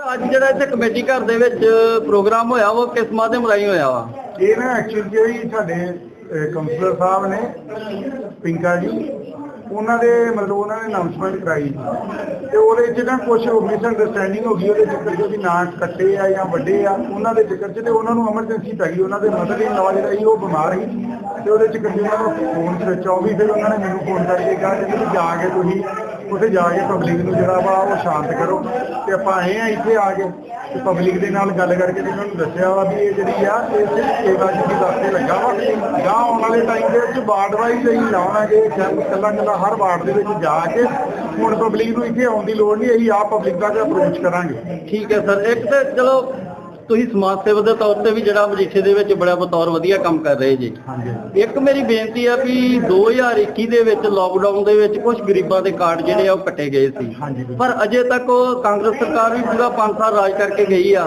ਅੱਜ ਜਿਹੜਾ ਇੱਥੇ ਕਮੇਟੀ ਘਰ ਦੇ ਵਿੱਚ ਪ੍ਰੋਗਰਾਮ ਹੋਇਆ, ਉਹ ਕਿਸ ਮਾਧਿਅਮ ਰਾਹੀਂ ਹੋਇਆ ਵਾ ਇਹ ਨਾ ਐਕਚੁਅਲੀ ਜਿਹੜੀ ਸਾਡੇ ਕਾਉਂਸਲਰ ਸਾਹਿਬ ਨੇ, ਪਿੰਕਾ ਜੀ, ਉਹਨਾਂ ਦੇ ਮਤਲਬ ਉਹਨਾਂ ਨੇ ਅਨਾਉਂਸਮੈਂਟ ਕਰਾਈ ਸੀ। ਤੇ ਉਹਦੇ ਚ ਨਾ ਕੁਝ ਮਿਸ ਅੰਡਰਸਟੈਂਡਿੰਗ ਹੋ ਗਈ, ਉਹਦੇ ਚੱਕਰ 'ਚ ਵੀ ਨਾ ਕੱਟੇ ਆ ਜਾਂ ਵੱਡੇ ਆ, ਉਹਨਾਂ ਦੇ ਚੱਕਰ 'ਚ ਤੇ ਉਹਨਾਂ ਨੂੰ ਐਮਰਜੈਂਸੀ ਪੈ ਗਈ, ਉਹਨਾਂ ਦੇ ਮਦਰ ਇਨ ਲਾਅ ਜਿਹੜਾ ਸੀ, ਉਹ ਬਿਮਾਰ ਸੀ ਤੇ ਉਹਦੇ ਚੱਕਰ 'ਚ ਉਹਨਾਂ ਨੂੰ ਫੋਨ ਸਵਿਚ ਆਫ ਵੀ, ਫਿਰ ਉਹਨਾਂ ਨੇ ਮੈਨੂੰ ਫੋਨ ਕਰਕੇ ਕਿਹਾ ਕਿ ਜਾ ਕੇ ਤੁਸੀਂ ਉੱਥੇ ਜਾ ਕੇ ਪਬਲਿਕ ਨੂੰ ਜਿਹੜਾ ਵਾ ਉਹ ਸ਼ਾਂਤ ਕਰੋ ਤੇ ਆਪਾਂ ਆਏ ਆ ਇੱਥੇ ਆ ਕੇ ਤੇ ਪਬਲਿਕ ਦੇ ਨਾਲ ਗੱਲ ਕਰਕੇ ਤੇ ਉਹਨਾਂ ਨੂੰ ਦੱਸਿਆ ਵਾ ਵੀ ਇਹ ਜਿਹੜੀ ਆ, ਇਹ ਸਿਰਫ ਸੇਵਾ ਜੀ ਦੀ ਲੱਗਾ ਵਾ। ਜਾਂ ਆਉਣ ਵਾਲੇ ਟਾਈਮ ਦੇ ਵਿੱਚ ਵਾਰਡ ਵਾਈਜ਼ ਅਸੀਂ ਲਾਵਾਂਗੇ ਕੱਲਾ ਕੱਲਾ ਹਰ ਵਾਰਡ ਦੇ ਵਿੱਚ ਜਾ ਕੇ। ਹੁਣ ਪਬਲਿਕ ਨੂੰ ਇੱਥੇ ਆਉਣ ਦੀ ਲੋੜ ਨਹੀਂ, ਅਸੀਂ ਆਪ ਪਬਲਿਕ ਤੱਕ ਅਪਰੋਚ ਕਰਾਂਗੇ। ਠੀਕ ਹੈ ਸਰ, ਇੱਕ ਤੇ ਚਲੋ ਤੁਸੀਂ ਸਮਾਜ ਸੇਵਾ ਦੇ ਤੌਰ ਤੇ ਵੀ ਜਿਹੜਾ ਮਜੀਠੇ ਦੇ ਵਿੱਚ ਬੜਾ ਬਤੌਰ ਵਧੀਆ ਕੰਮ ਕਰ ਰਹੇ ਜੀ। ਇੱਕ ਮੇਰੀ ਬੇਨਤੀ ਆ ਵੀ 2021 ਦੇ ਵਿੱਚ ਲੋਕਡਾਊਨ ਦੇ ਵਿੱਚ ਕੁਝ ਗਰੀਬਾਂ ਦੇ ਕਾਰਡ ਜਿਹੜੇ ਆ ਉਹ ਕੱਟੇ ਗਏ ਸੀ। ਪਰ ਅਜੇ ਤੱਕ ਉਹ ਕਾਂਗਰਸ ਸਰਕਾਰ ਵੀ ਪੂਰਾ 5 ਸਾਲ ਰਾਜ ਕਰਕੇ ਗਈ ਆ।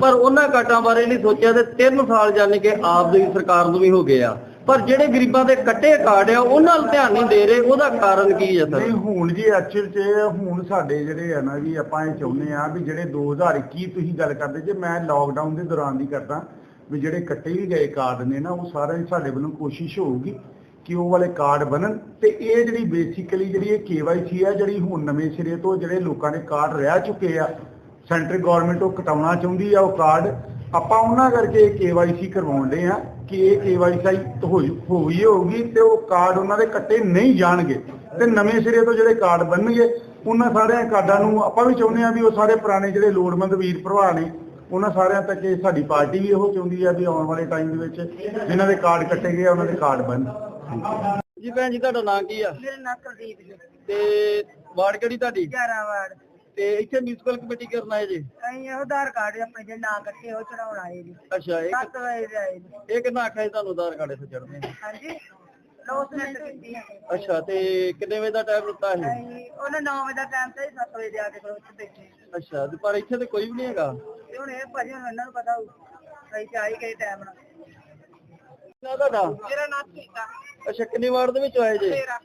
ਪਰ ਉਹਨਾਂ ਕਾਟਾਂ ਬਾਰੇ ਨਹੀਂ ਸੋਚਿਆ ਤੇ 3 ਸਾਲ ਜਾਨੀ ਕਿ ਆਪ ਦੀ ਸਰਕਾਰ ਨੂੰ ਵੀ ਹੋ ਗਏ ਆ। ਪਰ ਜਿਹੜੇ ਗਰੀਬਾਂ ਦੇ ਕੱਟੇ ਕਾਰਡ ਆ, ਉਹਨਾਂ ਵੱਲ ਧਿਆਨ ਨਹੀਂ ਦੇ ਰਹੇ, ਉਹਦਾ ਕਾਰਨ ਕੀ ਹੈ ਸਰ? ਨਹੀਂ, ਹੁਣ ਜੀ ਐਕਚੁਅਲ ਚ, ਹੁਣ ਸਾਡੇ ਜਿਹੜੇ ਆ ਨਾ ਜੀ, ਆਪਾਂ ਇਹ ਚਾਹੁੰਦੇ ਆ ਵੀ ਜਿਹੜੇ 2021 ਤੁਸੀਂ ਗੱਲ ਕਰਦੇ, ਜੇ ਮੈਂ ਲਾਕਡਾਊਨ ਦੇ ਦੌਰਾਨ ਦੀ ਕਰਦਾ, ਵੀ ਜਿਹੜੇ ਕੱਟੇ ਵੀ ਗਏ ਕਾਰਡ ਨੇ ਨਾ, ਉਹ ਸਾਰੇ ਸਾਡੇ ਵੱਲੋਂ ਕੋਸ਼ਿਸ਼ ਹੋਊਗੀ ਕਿ ਉਹ ਵਾਲੇ ਕਾਰਡ ਬਣਨ ਤੇ ਇਹ ਜਿਹੜੀ ਬੇਸਿਕਲੀ ਜਿਹੜੀ ਇਹ KYC ਹੈ ਜਿਹੜੀ ਹੁਣ ਨਵੇਂ ਸਿਰੇ ਤੋਂ ਜਿਹੜੇ ਲੋਕਾਂ ਦੇ ਕਾਰਡ ਰਹਿ ਚੁੱਕੇ ਆ ਸੈਂਟਰ ਗਵਰਨਮੈਂਟ ਉਹ ਕਟਾਉਣਾ ਚਾਹੁੰਦੀ ਆ ਉਹ ਕਾਰਡ ਆਪਾਂ ਉਹਨਾਂ ਕਰਕੇ KYC ਕਰਵਾਉਂਦੇ ਆ ਕਿ ਇਹ KYC ਹੋਈ ਹੋਈ ਹੋਊਗੀ ਤੇ ਉਹ ਕਾਰਡ ਉਹਨਾਂ ਦੇ ਕੱਟੇ ਨਹੀਂ ਜਾਣਗੇ। ਤੇ ਨਵੇਂ ਸਿਰੇ ਤੋਂ ਜਿਹੜੇ ਕਾਰਡ ਬਣਨਗੇ ਉਹਨਾਂ ਸਾਰਿਆਂ ਕਾਰਡਾਂ ਨੂੰ ਆਪਾਂ ਵੀ ਚਾਹੁੰਦੇ ਆ ਵੀ ਉਹ ਸਾਰੇ ਪੁਰਾਣੇ ਜਿਹੜੇ ਲੋੜਵੰਦ ਵੀਰ ਭਰਾ ਨੇ ਉਹਨਾਂ ਸਾਰਿਆਂ ਤੱਕ ਇਹ ਸਾਡੀ ਪਾਰਟੀ ਵੀ ਇਹੋ ਚਾਹੁੰਦੀ ਆ ਵੀ ਆਉਣ ਵਾਲੇ ਟਾਈਮ ਦੇ ਵਿੱਚ ਜਿਨ੍ਹਾਂ ਦੇ ਕਾਰਡ ਕੱਟੇ ਗਏ ਉਹਨਾਂ ਦੇ ਕਾਰਡ ਬਣਨ। ਜੀ ਭੈਣ ਜੀ ਤੁਹਾਡਾ ਨਾਂ ਕੀ ਆ? ਮੇਰਾ ਨਾਮ ਕੁਲਦੀਪ ਜੀ ਤੇ ਵਾਰਡ ਕਿਹੜੀ ਤੁਹਾਡੀ? 11 ਵਾਰਡ। ਤੇ ਇੱਥੇ ਮਿਊਨਿਸਪਲ ਕਮੇਟੀ ਕਰਨ ਆਏ ਜੀ? ਅਸੀਂ ਉਹ ਆਧਾਰ ਕਾਰਡ ਆਪਣੇ ਜਿਹੜੇ ਨਾਂ ਕੱਟੇ ਉਹ ਚੜਾਉਣ ਆਏ ਜੀ। ਅੱਛਾ ਇਹ 7 ਵਜੇ ਦੇ ਆਏ ਜੀ। ਇਹ ਕਿੰਨਾ ਆਖਿਆ ਸੀ ਤੁਹਾਨੂੰ ਆਧਾਰ ਕਾਰਡ ਇੱਥੇ ਚੜਨੇ ਹਾਂਜੀ। ਲੋਸਮੈਂਟ ਕੀਤੀ ਅੱਛਾ ਤੇ ਕਿੰਨੇ ਵਜੇ ਦਾ ਟਾਈਮ ਦਿੱਤਾ ਹੈ ਅਸੀਂ ਉਹਨਾਂ 9 ਵਜੇ ਦਾ ਟਾਈਮ ਤੇ 7 ਵਜੇ ਦੇ ਆ ਕੇ ਫਿਰ ਉੱਥੇ ਬੈਠੇ। ਅੱਛਾ ਤੇ ਪਰ ਇੱਥੇ ਤੇ ਕੋਈ ਵੀ ਨਹੀਂ ਹੈਗਾ? ਤੇ ਹੁਣ ਇਹ ਭਾਜੀ ਹੁਣ ਇਹਨਾਂ ਨੂੰ ਪਤਾ ਹੋਊ ਅਸੀਂ ਤੇ ਆਈ ਗਏ ਟਾਈਮ ਨਾਲ। ਨਾ ਤੁਹਾਡਾ? ਮੇਰਾ ਨਾਮ ਸੀਤਾ। ਅੱਛਾ ਕਿੰਨੀ ਵਾਰਡ ਦੇ ਵਿੱਚ ਆਏ ਜੀ? ਤੇਰਾ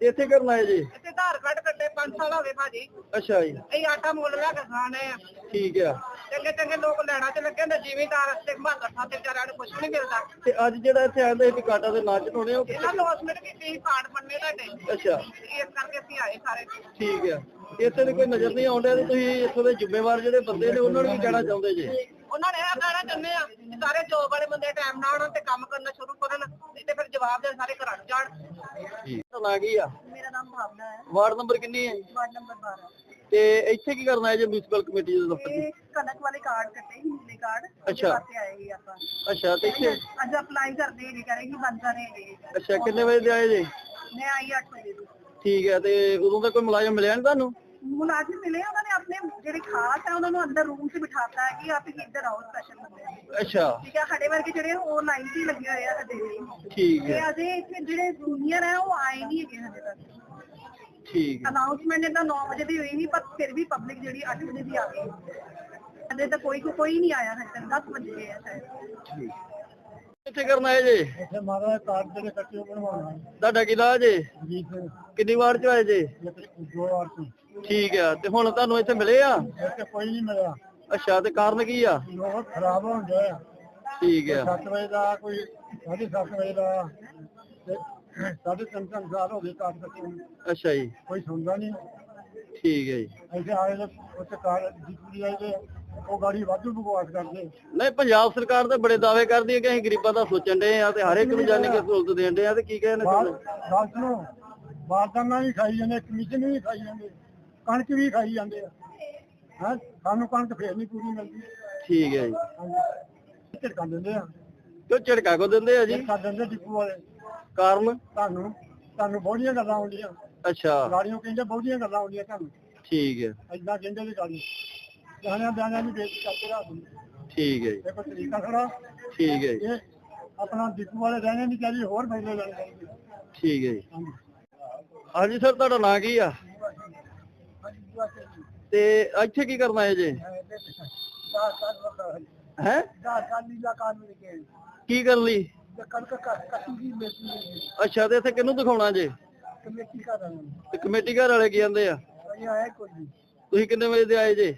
ਤੇ ਇੱਥੇ ਕਰਨ ਆਏ ਜੀ ਇੱਥੇ ਆਧਾਰ ਕਾਰਡ ਕੱਟੇ 5 ਸਾਲ ਹੋ ਗਏ ਭਾਜੀ। ਅੱਛਾ ਜੀ। ਅਸੀਂ ਆਟਾ ਮੁੱਲ ਲਿਆ ਕੇ ਖਾਣੇ ਆ। ਠੀਕ ਆ। ਚੰਗੇ ਚੰਗੇ ਲੋਕ ਲੈਣਾ ਚ ਲੱਗੇ ਨੇ ਜ਼ਿਮੀਦਾਰ ਰਸਤੇ ਘਮਾਂਦਰ ਥਾਂ ਤੇ ਵਿਚਾਰਿਆਂ ਨੂੰ ਕੁਝ ਨਹੀਂ ਮਿਲਦਾ। ਤੇ ਅੱਜ ਜਿਹੜਾ ਇੱਥੇ ਆਂਦੇ ਵੀ ਕਾਟਾ ਦੇ ਨਾਚ ਹੋਣੇ ਉਹ ਇਹਨਾਂ ਲੋਸਮੈਂਟ ਕੀਤੀ ਸੀ ਕਾਰਡ ਬੰਨੇ ਤੁਹਾਡੇ। ਅੱਛਾ। ਇਸ ਕਰਕੇ ਅਸੀਂ ਆਏ ਸਾਰੇ। ਠੀਕ ਆ। ਇੱਥੇ ਤੇ ਕੋਈ ਨਜ਼ਰ ਨਹੀਂ ਆਉਂਦਾ ਤੇ ਤੁਸੀਂ ਇੱਥੋਂ ਦੇ ਜ਼ਿੰਮੇਵਾਰ ਜਿਹੜੇ ਬੰਦੇ ਨੇ ਉਹਨਾਂ ਨੂੰ ਕੀ ਕਹਿਣਾ ਚਾਹੁੰਦੇ ਜੀ? ਉਹਨਾਂ ਨੇ ਇਹ ਕਹਿਣਾ ਚਾਹੁੰਦੇ ਆ ਸਾਰੇ ਜੋਬ ਵਾਲੇ ਬੰਦੇ ਟਾਈਮ ਨਾਲ ਆਉਣ ਤੇ ਕੰਮ ਕਰਨਾ ਸ਼ੁਰੂ ਕਰਨ ਨਹੀਂ ਤੇ ਫਿਰ ਜਵਾਬ ਦੇਣ ਸਾਰੇ ਘਰਾਂ ਨੂੰ ਜਾਣ। ਤੁਹਾਡਾ ਨਾਂ ਕੀ ਆ? ਭਾਵਨਾ ਹੈ। ਵਾਰਡ ਨੰਬਰ ਕਿੰਨੀ ਹੈ? ਵਾਰਡ ਨੰਬਰ 12 ਤੇ ਇੱਥੇ ਕੀ ਕਰਨਾ ਹੈ ਜੀ ਮਿਊਨਿਸਪਲ ਕਮੇਟੀ ਦੇ ਦਫ਼ਤਰ ਇਹ ਦੀ ਕਣਕ ਵਾਲੇ ਕਾਰਡ ਕੱਟੇ ਨੀਲੇ ਕਾਰਡ। ਅੱਛਾ। ਪਾਸੇ ਆਏ ਸੀ ਆਪਾਂ। ਅੱਛਾ ਤੇ ਇੱਥੇ? ਅੱਜ ਅਪਲਾਈ ਕਰਦੇ ਜੀ ਕਰੇਗੀ ਬੰਦ ਕਰੇਗੀ ਅੱਛਾ ਕਿੰਨੇ ਵਜੇ ਦੇ ਆਏ ਜੀ? ਮੈਂ ਆਈ 8 ਵਜੇ ਦੀ ਠੀਕ ਹੈ ਤੇ ਉਦੋਂ ਤੱਕ ਕੋਈ ਮੁਲਾਜ਼ਮ ਮਿਲਿਆ ਨਹੀਂ ਤੁਹਾਨੂੰ? ਮੁਲਾਜ਼ਮ ਮਿਲੇ ਉਹਨਾਂ ਨੇ ਆਪਣੇ ਜਿਹੜੇ ਖਾਸ ਹੈ ਉਹਨਾਂ ਨੂੰ ਅੰਦਰ ਰੂਮ 'ਚ ਬਿਠਾਤਾ ਹੈ ਕਿ ਆਪ ਇੱਧਰ ਆਓ ਸਪੈਸ਼ਲ ਬੰਦੇ ਅੱਛਾ। ਠੀਕ ਹੈ ਸਾਡੇ ਵਰਗੇ ਜਿਹੜੇ ਉਹ ਲਾਈਨ 'ਚ ਹੀ ਲੱਗੇ ਹੋਏ ਆ ਲਈ ਠੀਕ ਤੇ ਹੈ ਅਜੇ ਇੱਥੇ ਜਿਹੜੇ ਜੂਨੀਅਰ ਹੈ ਉਹ ਆਏ ਨਹੀਂ ਹੈਗੇ ਹਜੇ ਤੱਕ। ਠੀਕ ਹੈ। ਅਨਾਉਂਸਮੈਂਟ ਇਹਦਾ 9 ਵਜੇ ਦੀ ਹੋਈ ਨਹੀਂ ਪਰ ਫਿਰ ਵੀ ਪਬਲਿਕ ਜਿਹੜੀ 8 ਵਜੇ ਦੀ ਆ ਗਈ। ਅਜੇ ਤਾਂ ਕੋਈ ਕੋਈ ਨਹੀਂ ਆਇਆ ਹਜੇ ਤੱਕ 10 ਵਜੇ ਗਏ ਆ ਸ਼ਾਇਦ। ਠੀਕ। ਇੱਥੇ ਕਰਨ ਆਏ ਜੀ? ਇੱਥੇ ਮਾਰਾ ਕਾਰਡ ਜਿਹੜੇ ਕੱਟੇ ਬਣਵਾਉਣਾ ਤੁਹਾਡਾ ਕੀ ਨਾਂ ਜੀ? ਜੀ ਕਿੰਨੀ ਵਾਰ ਚ ਆਏ ਜੀ? ਦੋ ਵਾਰ ਤੋਂ ਠੀਕ ਆ ਤੇ ਹੁਣ ਤੁਹਾਨੂੰ ਇੱਥੇ ਮਿਲੇ ਆ? ਇੱਥੇ ਕੋਈ ਨਹੀਂ ਮਿਲਿਆ। ਅੱਛਾ ਤੇ ਕਾਰਨ ਕੀ ਆ? ਬਹੁਤ ਖਰਾਬ ਹੋਣ ਗਿਆ ਠੀਕ ਆ। 7 ਵਜੇ ਦਾ ਕੋਈ 7:30 ਵਜੇ ਦਾ। ਤੇ ਸਾਢੇ ਤਿੰਨ ਤਿੰਨ ਸਾਲ ਹੋ ਗਏ ਕਾਰਡ ਕੱਟੇ ਨੂੰ। ਅੱਛਾ ਜੀ। ਕੋਈ ਸੁਣਦਾ ਨਹੀਂ। ਠੀਕ ਹੈ ਜੀ। ਇੱਥੇ ਆਏ ਨੇ ਉੱਥੇ ਕਾਰ ਜਿੱਤੀ ਆਏ ਤੇ ਉਹ ਗਾੜੀ ਵਾਧੂ ਬਕਵਾਸ ਕਰਦੇ। ਨਹੀਂ ਪੰਜਾਬ ਸਰਕਾਰ ਤੇ ਬੜੇ ਦਾਅਵੇ ਕਰਦੀ ਹੈ ਕਿ ਅਸੀਂ ਗਰੀਬਾਂ ਦਾ ਸੋਚਣ ਦੇ ਆ ਤੇ ਹਰ ਇੱਕ ਨੂੰ ਜਾਣੀ ਕਿ ਸਹੂਲਤ ਦੇਣ ਦੇ ਆ ਤੇ ਕੀ ਬਾਹਰ ਤੁਹਾਨੂੰ? ਗੱਲ ਸੁਣੋ ਬਾਰਦਾਨਾ ਵੀ ਖਾਈ ਜਾਂਦੇ ਕਮਿਸ਼ਨ ਵੀ ਖਾਈ ਜਾਂਦੇ ਕਣਕ ਵੀ ਖਾਈ ਜਾਂਦੇ ਆ। ਹਾਂ ਸਾਨੂੰ ਕਣਕ ਫੇਰ ਨਹੀਂ ਪੂਰੀ ਮਿਲਦੀ। ਠੀਕ ਹੈ ਜੀ। ਝਟਕਾ ਦਿੰਦੇ ਆ। ਕਿਉਂ ਝਟਕਾ ਕੋ ਦਿੰਦੇ ਆ ਜੀ? ਝਟਕਾ ਦਿੰਦੇ ਡਿਪੂ ਵਾਲੇ। ਕਾਰਨ? ਤੁਹਾਨੂੰ ਤੁਹਾਨੂੰ ਬਹੁਤੀਆਂ ਗੱਲਾਂ ਆਉਂਦੀਆਂ। ਅੱਛਾ। ਗਾੜੀਆਂ ਕਹਿੰਦੇ ਬਹੁਤੀਆਂ ਗੱਲਾਂ ਆਉਂਦੀਆਂ ਤੁਹਾਨੂੰ। ਠੀਕ ਹੈ। ਏਦਾਂ ਕਹਿੰਦੇ ਨੇ ਗਾੜੀ ਗਾਣਿਆਂ ਬਿਆਨਾਂ ਦੀ ਬੇਇੱਜ਼ਤੀ ਕਰਕੇ ਰੱਖ ਦਿੰਦੇ ਠੀਕ ਹੈ ਜੀ। ਕੋਈ ਤਰੀਕਾ ਖੜਾ ਠੀਕ ਹੈ ਜੀ। ਆਪਣਾ ਡਿਪੂ ਵਾਲੇ ਰਹਿਣੇ ਨਹੀਂ ਚਾਹੀਦੇ ਹੋਰ ਬਦਲੇ ਲੈਣੇ ਠੀਕ ਹੈ ਜੀ। ਹਾਂਜੀ। ਸਰ ਤੁਹਾਡਾ ਨਾਂ ਕੀ ਆ? ਤੇ ਇੱਥੇ ਕੀ ਕਰਨਾ ਹੈ ਜੀ? ਹੈ? ਕੇ ਕੀ ਕਰਨ ਲਈ? ਤੇ ਕਣਕ ਅੱਛਾ ਤੇ ਇੱਥੇ ਕਿਹਨੂੰ ਦਿਖਾਉਣਾ ਜੇ? ਕਮੇਟੀ ਰਹੇ ਤੇ ਕਮੇਟੀ ਘਰ ਵਾਲੇ ਕੀ ਕਹਿੰਦੇ ਆ? ਹਾਂ ਇਹ ਆਇਆ ਕੋਈ ਨਹੀਂ। ਤੁਸੀਂ ਕਿੰਨੇ ਵਜੇ ਦੇ ਆਏ ਜੇ?